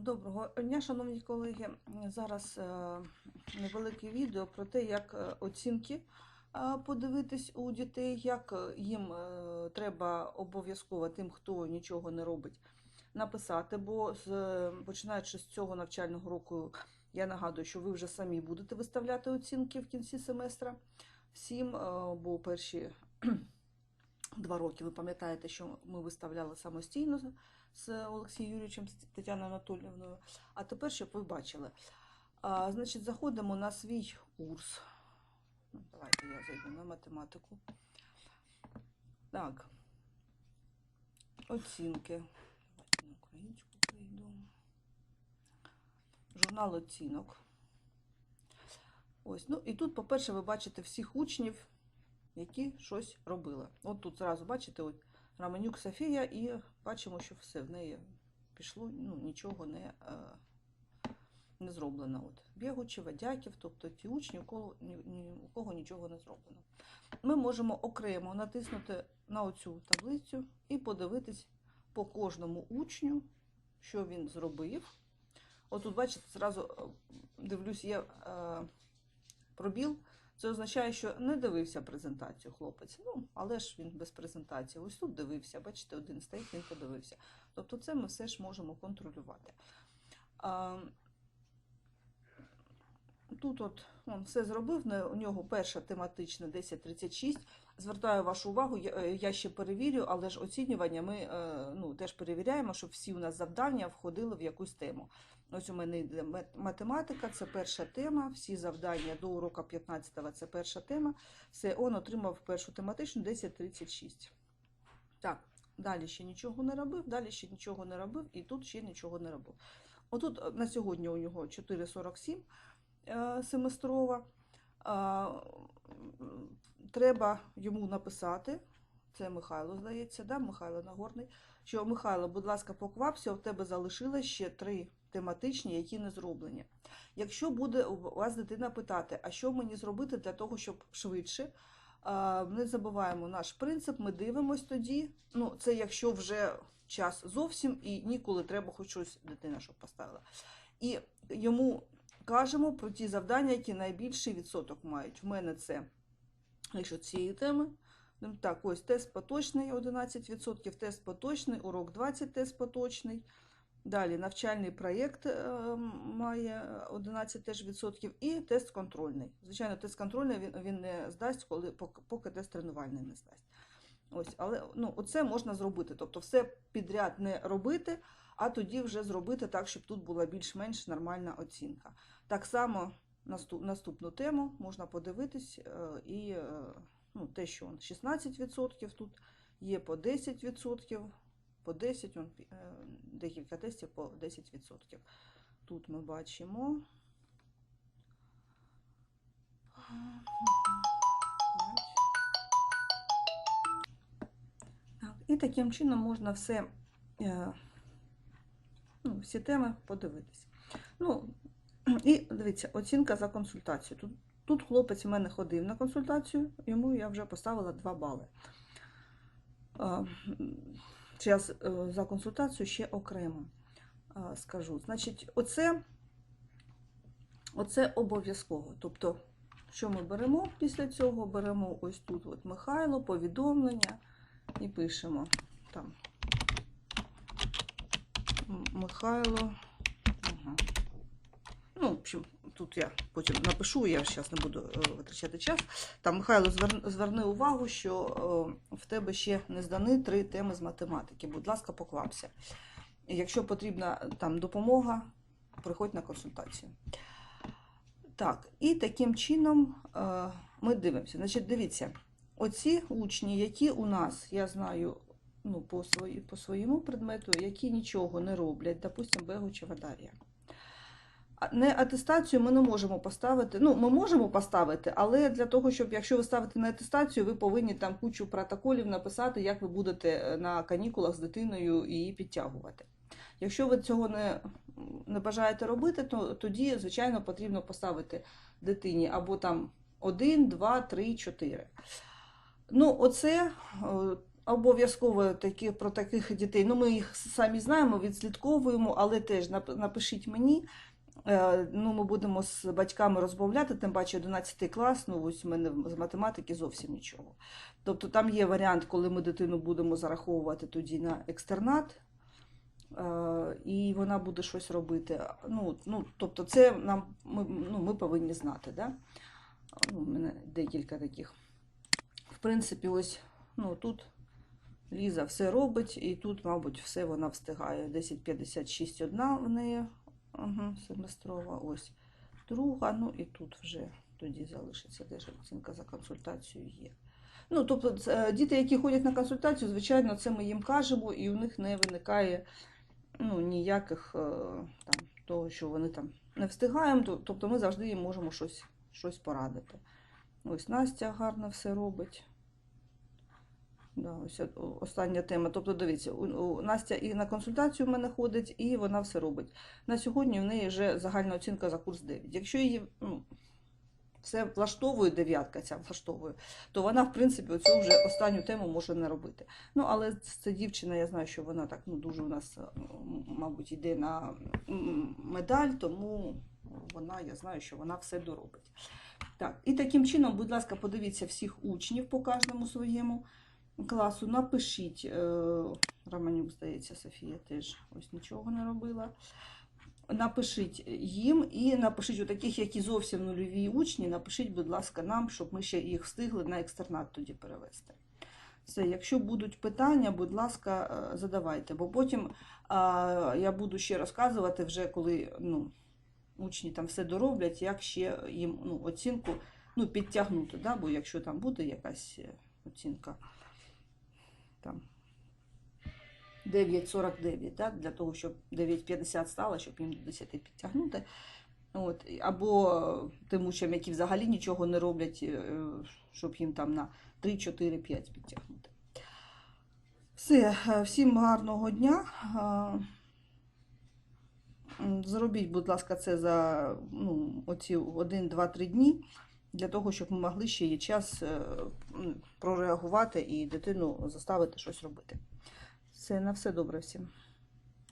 Доброго дня, шановні колеги. Зараз е, невелике відео про те, як е, оцінки подивитись у дітей, як е, їм треба обов'язково тим, хто нічого не робить, написати. Бо починаючи з цього навчального року, я нагадую, що ви вже самі будете виставляти оцінки в кінці семестра всім, бо перші два роки ви пам'ятаєте, що ми виставляли самостійно з Олексієм Юрійовичем, з Тетяною Анатоліївною. А тепер, щоб ви бачили. А, значить, заходимо на свій курс. Ну, Давайте я зайду на математику. Так. Оцінки. Давайте на українську прийду. Журнал оцінок. Ось, ну і тут, по-перше, ви бачите всіх учнів, які щось робили. От тут зразу бачите, от Раменюк Софія, і бачимо, що все в неї пішло, ну, нічого не, е, не зроблено. От. Бєгучева, Дяків, тобто ті учні, у кого, ні, у кого нічого не зроблено. Ми можемо окремо натиснути на оцю таблицю і подивитись по кожному учню, що він зробив. От тут, бачите, зразу е, дивлюсь, є е, пробіл. Це означає, що не дивився презентацію хлопець. Ну, але ж він без презентації. Ось тут дивився, бачите, один стоїть, він подивився. Тобто це ми все ж можемо контролювати. Тут от він все зробив, у нього перша тематична 1036. Звертаю вашу увагу, я, е, я ще перевірю, але ж оцінювання ми е, ну, теж перевіряємо, щоб всі у нас завдання входили в якусь тему. Ось у мене йде математика, це перша тема. Всі завдання до уроку 15-го це перша тема. Все, он отримав першу тематичну 1036. Так, далі ще нічого не робив, далі ще нічого не робив, і тут ще нічого не робив. Отут е, на сьогодні у нього 4,47 е, семестрова. Треба йому написати. Це Михайло, здається, да? Михайло Нагорний. Що Михайло, будь ласка, поквапся, у тебе залишилось ще три тематичні, які не зроблені. Якщо буде у вас дитина питати, а що мені зробити для того, щоб швидше, не забуваємо наш принцип, ми дивимось тоді. Ну, це якщо вже час зовсім і ніколи треба хоч щось дитина, щоб поставила. І йому кажемо про ті завдання, які найбільший відсоток мають. В мене це, якщо цієї теми, ну, так, ось тест поточний 11%, тест поточний, урок 20, тест поточний. Далі навчальний проєкт е, має 11 теж відсотків і тест контрольний. Звичайно, тест контрольний він, він не здасть, коли, поки, тест тренувальний не здасть. Ось, але ну, оце можна зробити. Тобто все підряд не робити, а тоді вже зробити так, щоб тут була більш-менш нормальна оцінка. Так само наступ, наступну тему можна подивитись е, і е, ну, те, що он 16% тут є по 10%, по 10, он, е, декілька тестів по 10%. Тут ми бачимо. І таким чином можна все, е, ну, всі теми подивитись. Ну, і дивіться, оцінка за консультацію. Тут, тут хлопець у мене ходив на консультацію, йому я вже поставила 2 бали. А, Зараз е, за консультацію ще окремо скажу. Значить, оце, оце обов'язково. Тобто, що ми беремо після цього? Беремо ось тут от Михайло, повідомлення і пишемо там Михайло. Ага. Ну, в общем, тут я потім напишу, я зараз не буду е, витрачати час. Там Михайло звер- зверни увагу, що е, в тебе ще не здані три теми з математики. Будь ласка, поквапся. Якщо потрібна там допомога, приходь на консультацію. Так, і таким чином е, ми дивимося. Значить, дивіться, оці учні, які у нас, я знаю, ну, по, свої, по своєму предмету, які нічого не роблять, допустимо, Бегучева Дар'я. А Не атестацію ми не можемо поставити. Ну, ми можемо поставити, але для того, щоб якщо ви ставите на атестацію, ви повинні там кучу протоколів написати, як ви будете е, на канікулах з дитиною її підтягувати. Якщо ви цього не, не бажаєте робити, то тоді, звичайно, потрібно поставити дитині або там 1, 2, 3, 4. Ну, оце е, Обов'язково такі, про таких дітей. Ну, ми їх самі знаємо, відслідковуємо, але теж напишіть мені. Е, Ну, ми будемо з батьками розмовляти, тим паче 11 клас, ну ось у мене з математики зовсім нічого. Тобто там є варіант, коли ми дитину будемо зараховувати тоді на екстернат, е, і вона буде щось робити. Ну, ну, тобто це нам, ми, ну, ми повинні знати. Да? Ну, у мене декілька таких. В принципі, ось ну, тут Ліза все робить, і тут, мабуть, все вона встигає. 10.56 одна в неї ага, семестрова, ось друга, ну і тут вже тоді залишиться теж оцінка за консультацію є. Ну, тобто, е, діти, які ходять на консультацію, звичайно, це ми їм кажемо, і у них не виникає ну, ніяких е, там, того, що вони там не встигаємо. Тобто ми завжди їм можемо щось, щось порадити. Ось Настя гарно все робить. Да, ось остання тема. Тобто, дивіться, у, у Настя і на консультацію в мене ходить, і вона все робить. На сьогодні в неї вже загальна оцінка за курс 9. Якщо її ну, все влаштовує, дев'ятка ця влаштовує, то вона, в принципі, оцю вже останню тему може не робити. Ну, але ця дівчина, я знаю, що вона так ну, дуже у нас, мабуть, йде на медаль, тому вона, я знаю, що вона все доробить. Так, і таким чином, будь ласка, подивіться всіх учнів по кожному своєму класу. Напишіть, е, Романюк, здається, Софія теж ось нічого не робила. Напишіть їм і напишіть у таких, які зовсім нульові учні, напишіть, будь ласка, нам, щоб ми ще їх встигли на екстернат тоді перевести. Все, якщо будуть питання, будь ласка, е, задавайте, бо потім а, я буду ще розказувати, вже коли ну, учні там все дороблять, як ще їм ну, оцінку ну, підтягнути, да? бо якщо там буде якась е, оцінка там 9,49, да? для того, щоб 9,50 стало, щоб їм до 10 підтягнути. От, або тим учням, які взагалі нічого не роблять, е, щоб їм там на 3, 4, 5 підтягнути. Все, е, всім гарного дня. Е, Зробіть, будь ласка, це за ну, оці 1, 2, 3 дні, для того, щоб ми могли ще є час е, прореагувати і дитину заставити щось робити. Все, на все добре всім.